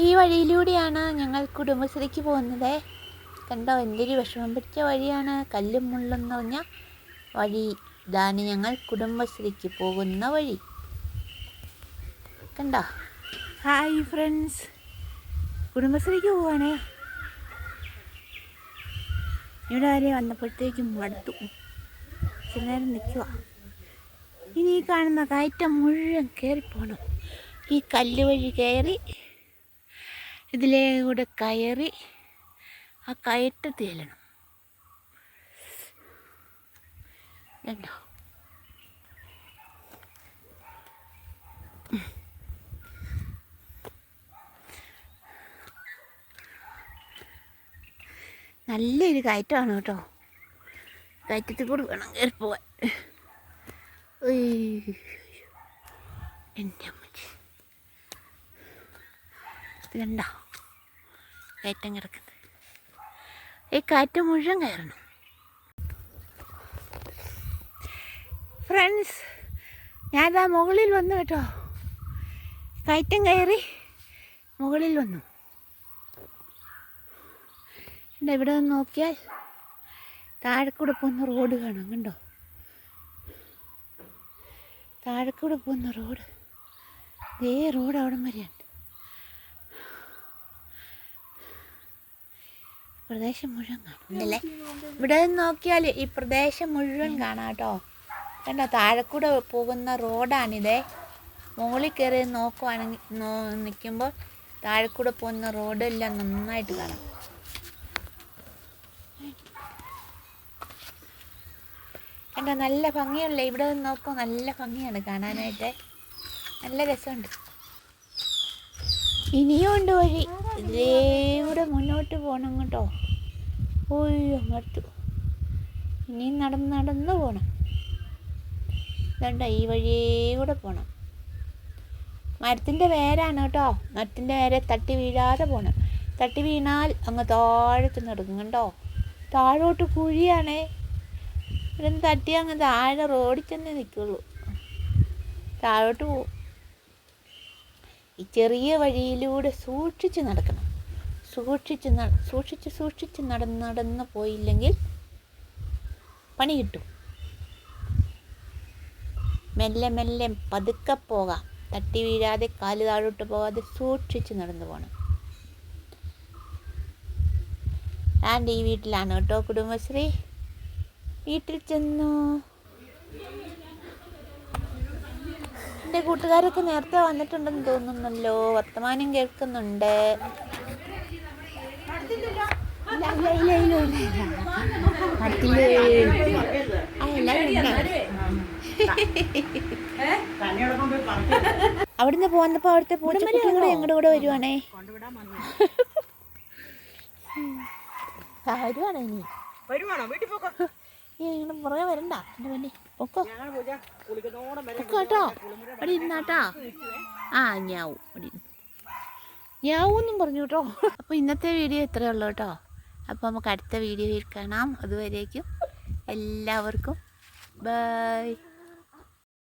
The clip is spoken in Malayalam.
ഈ വഴിയിലൂടെയാണ് ഞങ്ങൾ കുടുംബശ്രീക്ക് പോകുന്നത്. കണ്ടോ എന്തൊരു വിഷമം പിടിച്ച വഴിയാണ്. കല്ലും മുള്ളും നിറഞ്ഞ വഴി. ഇതാണ് ഞങ്ങൾ കുടുംബശ്രീക്ക് പോകുന്ന വഴി. കണ്ടോ? ഹായ് ഫ്രണ്ട്സ് കുടുംബശ്രീക്ക് പോവാണേ. ഇവിടെ വരെ വന്നപ്പോഴത്തേക്കും മടുത്തു. ചില നേരം നിൽക്കുക ഇനി ഈ കാണുന്ന കയറ്റം മുഴുവൻ കയറിപ്പോണം. ഈ കല്ല് വഴി കയറി ഇതിലേ കൂടെ കയറി ആ കയറ്റത്ത് തേലണം. കണ്ടോ? നല്ലൊരു കയറ്റമാണ് കേട്ടോ. കയറ്റത്തിൽ കൂടെ വേണം കയറി പോവാൻ. എന്റെ അമ്മച്ചി. കണ്ടോ? കയറ്റം കിടക്കുന്നത് ഈ കാറ്റ് മുഴുവൻ കയറണം. ഫ്രണ്ട്സ് ഞാനിതാ മുകളിൽ വന്നു കേട്ടോ. കയറ്റം കയറി മുകളിൽ വന്നു. എന്റെ ഇവിടെ നിന്ന് നോക്കിയാൽ താഴെക്കൂടെ പോകുന്ന റോഡ് കാണാം കണ്ടോ? താഴെക്കൂടെ പോകുന്ന റോഡ് ഇതേ റോഡ് അവിടം വരെയുണ്ട് പ്രദേശം മുഴുവൻ കാണും. ഇവിടെ നിന്ന് നോക്കിയാൽ ഈ പ്രദേശം മുഴുവൻ കാണാം കേട്ടോ. കണ്ടോ? താഴെക്കൂടെ പോകുന്ന റോഡാണിതേ. മുകളിൽ കയറി നോക്കുവാണെങ്കിൽ നോ നിൽക്കുമ്പോൾ താഴെക്കൂടെ പോകുന്ന റോഡെല്ലാം നന്നായിട്ട് കാണാം. കണ്ടോ? നല്ല ഭംഗിയുള്ള. ഇവിടെ നിന്ന് നോക്കുമ്പോൾ നല്ല ഭംഗിയാണ് കാണാനായിട്ട്. നല്ല രസമുണ്ട്. ഇനിയും വഴി. ഇതേ കൂടെ മുന്നോട്ട് പോകണം കേട്ടോ. ഓയ്യോ മടുത്തു. ഇനിയും നടന്ന് നടന്ന് പോകണം ഇതുണ്ട ഈ കൂടെ പോകണം മരത്തിന്റെ വേരാണ് കേട്ടോ. മരത്തിന്റെ വേരെ തട്ടി വീഴാതെ പോകണം തട്ടി വീണാൽ അങ്ങ് താഴത്ത് നടക്കും കേട്ടോ. താഴോട്ട് കുഴിയാണേ. ഇവിടെ തട്ടി അങ്ങ് താഴെ റോഡിൽ തന്നെ നിൽക്കുള്ളൂ. താഴോട്ട് പോവും ഈ ചെറിയ വഴിയിലൂടെ സൂക്ഷിച്ച് നടക്കണം. സൂക്ഷിച്ച് സൂക്ഷിച്ച് സൂക്ഷിച്ച് നടന്ന് നടന്ന് പോയില്ലെങ്കിൽ പണി കിട്ടും. മെല്ലെ മെല്ലെ പതുക്കെ പോകാം. തട്ടി വീഴാതെ കാൽ താഴോട്ട് പോകാതെ സൂക്ഷിച്ച് നടന്നു പോകണം. ഞാൻ ഈ വീട്ടിലാണ് കേട്ടോ കുടുംബശ്രീ. വീട്ടിൽ ചെന്നു. എന്റെ കൂട്ടുകാരൊക്കെ നേരത്തെ വന്നിട്ടുണ്ടെന്ന് തോന്നുന്നല്ലോ വർത്തമാനം കേൾക്കുന്നുണ്ട്. അവിടുന്ന് പോന്നപ്പോ അവിടുത്തെ പൂച്ചക്കുട്ടി കൂടെ ഞങ്ങളുടെ കൂടെ വരുവാണേ. വരുവാണോ വരുവാണേ ഇനി? വരുവാണോ? വീട്ടിൽ പോക്കോ. ഈ ഞങ്ങളുടെ പുറകെ വരണ്ട. എന്റെ വണ്ടി പൊക്കോ. പൊക്കോ കേട്ടോ. അവിടെ ഇരുന്നാട്ടാ. ആ ഞാവും അവിടെ. ഞാവൂന്നും പറഞ്ഞു കേട്ടോ. അപ്പോൾ ഇന്നത്തെ വീഡിയോ ഇത്രയേ ഉള്ളൂ കേട്ടോ. അപ്പോൾ നമുക്ക് അടുത്ത വീഡിയോയിൽ കാണാം. അതുവരേക്കും എല്ലാവർക്കും ബൈ.